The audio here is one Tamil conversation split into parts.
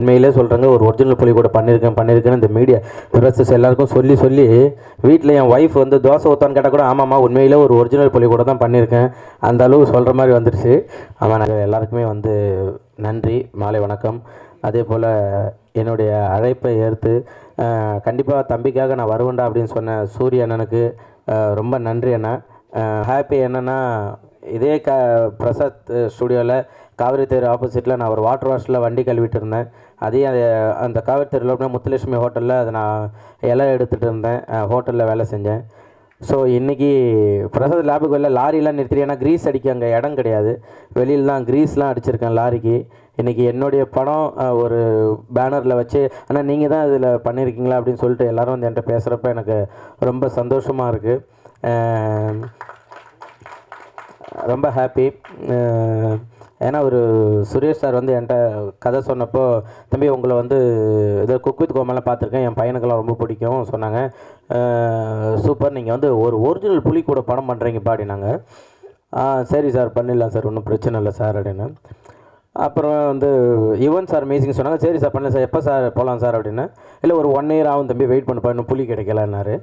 உண்மையிலே சொல்கிறாங்க ஒரு ஒரிஜினல் புலி கூட பண்ணியிருக்கேன் பண்ணியிருக்கேன்னு இந்த மீடியா ப்ரெஸ்ஸஸ் எல்லாருக்கும் சொல்லி சொல்லி வீட்டில் என் ஒய்ஃப் வந்து தோசை ஊற்றான்னு கேட்டால் கூட ஆமாம்மா உண்மையிலே ஒரு ஒரிஜினல் புலி கூட தான் பண்ணியிருக்கேன் அந்த அளவு சொல்கிற மாதிரி வந்துடுச்சு ஆமாம் நாங்கள் எல்லாருக்குமே வந்து நன்றி மாலை வணக்கம். அதே போல் என்னுடைய அழைப்பை ஏற்று கண்டிப்பாக தம்பிக்காக நான் வருவேன்டா அப்படின்னு சொன்ன சூரிய அண்ணனுக்கு ரொம்ப நன்றி அண்ணா. ஹாப்பி என்னென்னா இதே க பிரசாத் ஸ்டுடியோவில் காவிரி தேர் ஆப்போசிட்டில் நான் ஒரு வாட்டர் வாஷில் வண்டி கழுவிட்டு இருந்தேன் அதையும் அது அந்த காவிரி தேரில் அப்படியே முத்துலட்சுமி ஹோட்டலில் அதை நான் இலை எடுத்துகிட்டு இருந்தேன். ஹோட்டலில் வேலை செஞ்சேன். ஸோ இன்றைக்கி பிரசாத் லேபுக்கு வெளில லாரிலாம் நிறுத்திட்டு ஏன்னா க்ரீஸ் அடிக்க அங்கே இடம் கிடையாது. வெளியில் தான் க்ரீஸ்லாம் அடிச்சிருக்கேன் லாரிக்கு. இன்றைக்கி என்னுடைய படம் ஒரு பேனரில் வச்சு ஆனால் நீங்கள் தான் இதில் பண்ணியிருக்கீங்களா அப்படின்னு சொல்லிட்டு எல்லோரும் வந்து என்கிட்ட பேசுகிறப்ப எனக்கு ரொம்ப சந்தோஷமாக இருக்குது ரொம்ப ஹாப்பி ஏன்னா ஒரு சுரேஷ் சார் வந்து என்கிட்ட கதை சொன்னப்போ தம்பி உங்களை வந்து ஏதோ குக் வித் கோமெல்லாம் பார்த்துருக்கேன். என் பையனுக்கெல்லாம் ரொம்ப பிடிக்கும் சொன்னாங்க. சூப்பர். நீங்கள் வந்து ஒரு ஒரிஜினல் புலி கூட படம் பண்ணுறீங்க பாடினாங்க ஆ சரி சார். பண்ணிடலாம் சார். ஒன்றும் பிரச்சனை இல்லை சார் அப்படின்னு. அப்புறம் வந்து யுவன் சார் மீசிங் சொன்னாங்க. சரி சார் பண்ணல சார். எப்போ சார் போகலாம் சார்? அப்படின்னு. இல்லை ஒரு ஒன் இயர் ஆகும் தம்பி. வெயிட் பண்ணப்பா இன்னும் புலி கிடைக்கலன்னாரு.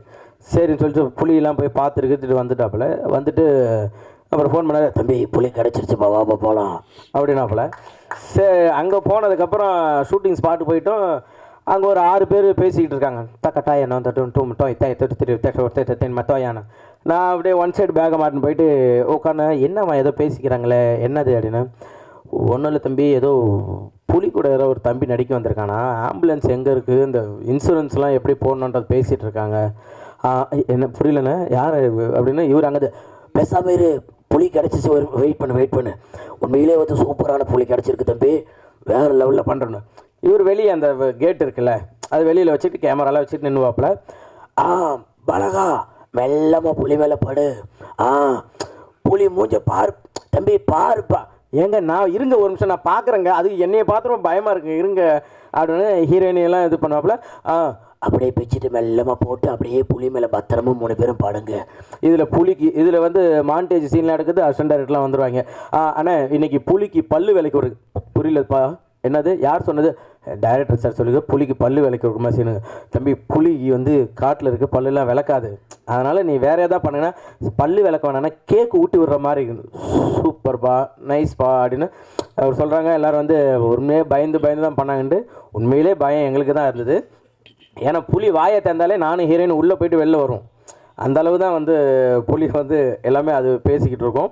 சரின்னு சொல்லிட்டு புளியெல்லாம் போய் பார்த்துருக்கிட்டு வந்துட்டாப்புல. வந்துட்டு அப்புறம் ஃபோன் பண்ணாரு தம்பி புலி கிடச்சிருச்சுப்பா வாப்பா போகலாம் அப்படின்னாப்புல சரி அங்கே போனதுக்கப்புறம் ஷூட்டிங் ஸ்பாட்டு போயிட்டோம் அங்கே ஒரு ஆறு பேர் பேசிக்கிட்டு இருக்காங்க தக்க என்ன தட்டும் டூ மட்டும் தாய் தட்டு திரு தட்டு தென் நான் அப்படியே ஒன் சைடு பேக்கை மாட்டின்னு போயிட்டு உட்காந்து என்னம்மா ஏதோ பேசிக்கிறாங்களே என்னது அப்படின்னு ஒன்றும் இல்லை தம்பி ஏதோ புலி கூட ஏதோ ஒரு தம்பி நடிக்க வந்திருக்கானா ஆம்புலன்ஸ் எங்கே இருக்குது இந்த இன்சூரன்ஸ்லாம் எப்படி போடணுன்றது பேசிகிட்டு இருக்காங்க என்ன புரியலண்ணே யார் அப்படின்னா இவர் அங்கே பேசாமல் இரு புலி கிடச்சிச்சு ஒரு வெயிட் பண்ணு வெயிட் பண்ணு. உண்மையிலே வந்து சூப்பரான புலி கிடச்சிருக்கு தம்பி. வேறு லெவலில் பண்ணுறேன்னு இவர் வெளியே அந்த கேட் இருக்குல்ல அது வெளியில் வச்சுட்டு கேமராலாம் வச்சுட்டு நின்றுவாப்புல ஆ பலகா மெல்லமாக புலி மேலே படு. ஆ புலி மூஞ்ச பாரு. தம்பி பாருப்பா. ஏங்க நான் இருங்க ஒரு நிமிஷம் நான் பார்க்குறேங்க அது என்னைய பார்த்துரும் பயமாக இருக்குங்க இருங்க அப்படின்னு ஹீரோயினி எல்லாம் இது பண்ணுவாப்புல. ஆ அப்படியே பிச்சுட்டு மெல்லமாக போட்டு அப்படியே புளி மேலே பத்திரமும் மூணு பேரும் பாடுங்க. இதில் புளிக்கு இதில் வந்து மாண்டேஜ் சீன்லாம் எடுக்குது அசிஸ்டன்ட் டைரக்டர்லாம் வந்துடுவாங்க ஆ இன்னைக்கு புளிக்கு பல்லு விலைக்கு ஒரு புரியலப்பா. என்னது? யார் சொன்னது? டைரக்டர் சார் சொல்லுங்க புலிக்கு பல்லு விலைக்கு ஒரு மாதிரி சீனுங்க தம்பி புலி வந்து காட்டில் இருக்க பல்லுலாம் விளக்காது. அதனால் நீ வேறு எதாவது பண்ணுங்கன்னா பல்லு விளக்க வேணான்னா கேக் ஊட்டி விடுற மாதிரி சூப்பர்ப்பா நைஸ்ப்பா அப்படின்னு அவர் சொல்கிறாங்க எல்லோரும் வந்து உண்மையே பயந்து பயந்து தான் பண்ணாங்கன்ட்டு உண்மையிலே பயம் எங்களுக்கு தான் இருந்தது. ஏன்னா புலி வாயை திறந்தாலே நானும் ஹீரோயின் உள்ளே போயிட்டு வெளில வரும். அந்த அளவு தான் வந்து புலி வந்து எல்லாமே அது பேசிக்கிட்டு இருக்கோம்.